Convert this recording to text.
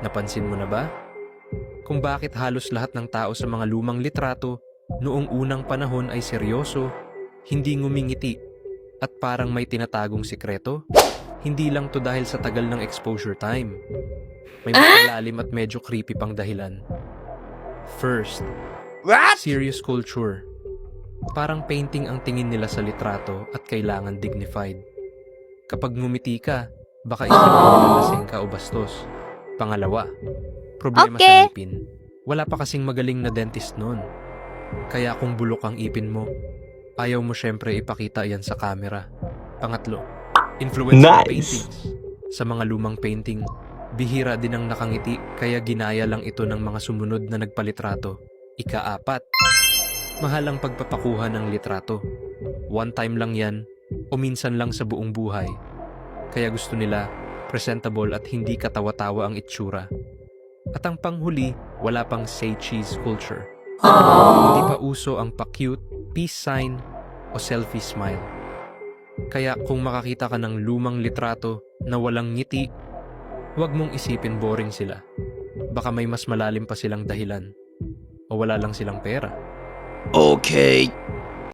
Napansin mo na ba? Kung bakit halos lahat ng tao sa mga lumang litrato noong unang panahon ay seryoso, hindi ngumingiti, at parang may tinatagong sikreto? Hindi lang to dahil sa tagal ng exposure time. May malalim at medyo creepy pang dahilan. First, serious culture. Parang painting ang tingin nila sa litrato at kailangan dignified. Kapag ngumiti ka, baka isipin nila lasing ka o bastos. Pangalawa, problema Okay. sa ngipin. Wala pa kasing magaling na dentist noon. Kaya kung bulok ang ipin mo, ayaw mo syempre ipakita yan sa camera. Pangatlo, influence ng Nice. paintings. Sa mga lumang painting, bihira din ang nakangiti kaya ginaya lang ito ng mga sumunod na nagpalitrato. Ikaapat, mahal ang pagpapakuha ng litrato. One time lang yan o minsan lang sa buong buhay. Kaya gusto nila presentable at hindi katawa-tawa ang itsura. At ang panghuli, wala pang say cheese culture. Hindi pa uso ang pa-cute, peace sign, o selfie smile. Kaya kung makakita ka ng lumang litrato na walang ngiti, huwag mong isipin boring sila. Baka may mas malalim pa silang dahilan. O wala lang silang pera. Okay.